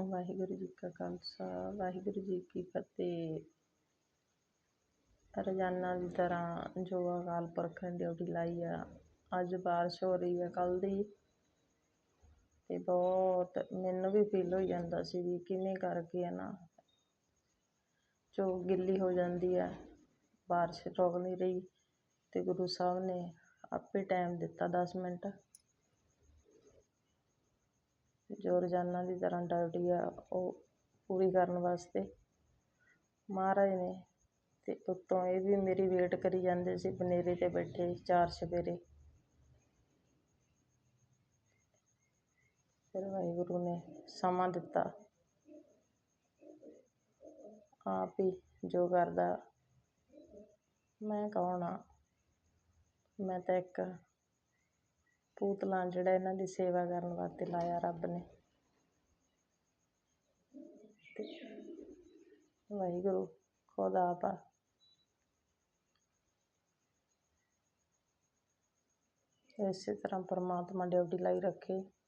ਵਾਹਿਗੁਰੂ ਜੀ ਕਾ ਖਾਲਸਾ, ਵਾਹਿਗੁਰੂ ਜੀ ਕੀ ਫਤਿਹ। ਰੋਜ਼ਾਨਾ ਦੀ ਤਰ੍ਹਾਂ ਜੋ ਅਕਾਲ ਪੁਰਖ ਨੇ ਡਿਊਟੀ ਲਾਈ ਆ, ਅੱਜ ਬਾਰਿਸ਼ ਹੋ ਰਹੀ ਆ ਕੱਲ ਦੀ। ਤੇ ਬਹੁਤ ਮੈਨੂੰ ਵੀ ਫੀਲ ਹੋਈ ਜਾਂਦਾ ਸੀ ਵੀ ਕਿਵੇਂ ਕਰਕੇ ਹੈ ਨਾ, ਜੋ ਗਿੱਲੀ ਹੋ ਜਾਂਦੀ ਆ, ਬਾਰਿਸ਼ ਰੁਕ ਨਹੀਂ ਰਹੀ। ਤੇ ਗੁਰੂ ਸਾਹਿਬ ਨੇ ਆਪੇ ਟਾਈਮ ਦਿੱਤਾ 10 ਮਿੰਟ। ਜੋ ਰੋਜ਼ਾਨਾ ਦੀ ਤਰ੍ਹਾਂ ਡਿਊਟੀ ਆ, ਉਹ ਪੂਰੀ ਕਰਨ ਵਾਸਤੇ ਮਹਾਰਾਜ ਨੇ ਅਤੇ ਉੱਤੋਂ ਇਹ ਵੀ ਮੇਰੀ ਵੇਟ ਕਰੀ ਜਾਂਦੇ ਸੀ, ਬਨੇਰੇ ਤੇ ਬੈਠੇ ਚਾਰ ਸਵੇਰੇ। ਫਿਰ ਵਾਹਿਗੁਰੂ ਨੇ ਸਮਾਂ ਦਿੱਤਾ। ਆਪ ਹੀ ਜੋ ਕਰਦਾ, ਮੈਂ ਕੌਣ ਹਾਂ ਮੈਂ ਤਾਂ ਇੱਕ ਪੂਤਲਾ ਜਿਹੜਾ ਇਹਨਾਂ ਦੀ ਸੇਵਾ ਕਰਨ ਵਾਸਤੇ ਲਾਇਆ ਰੱਬ ਨੇ। ਤੇ ਵਾਹਿਗੁਰੂ, ਖੁਦ ਆਪ। ਆ ਇਸੇ ਤਰ੍ਹਾਂ ਪਰਮਾਤਮਾ ਡਿਊਟੀ ਲਾਈ ਰੱਖੇ।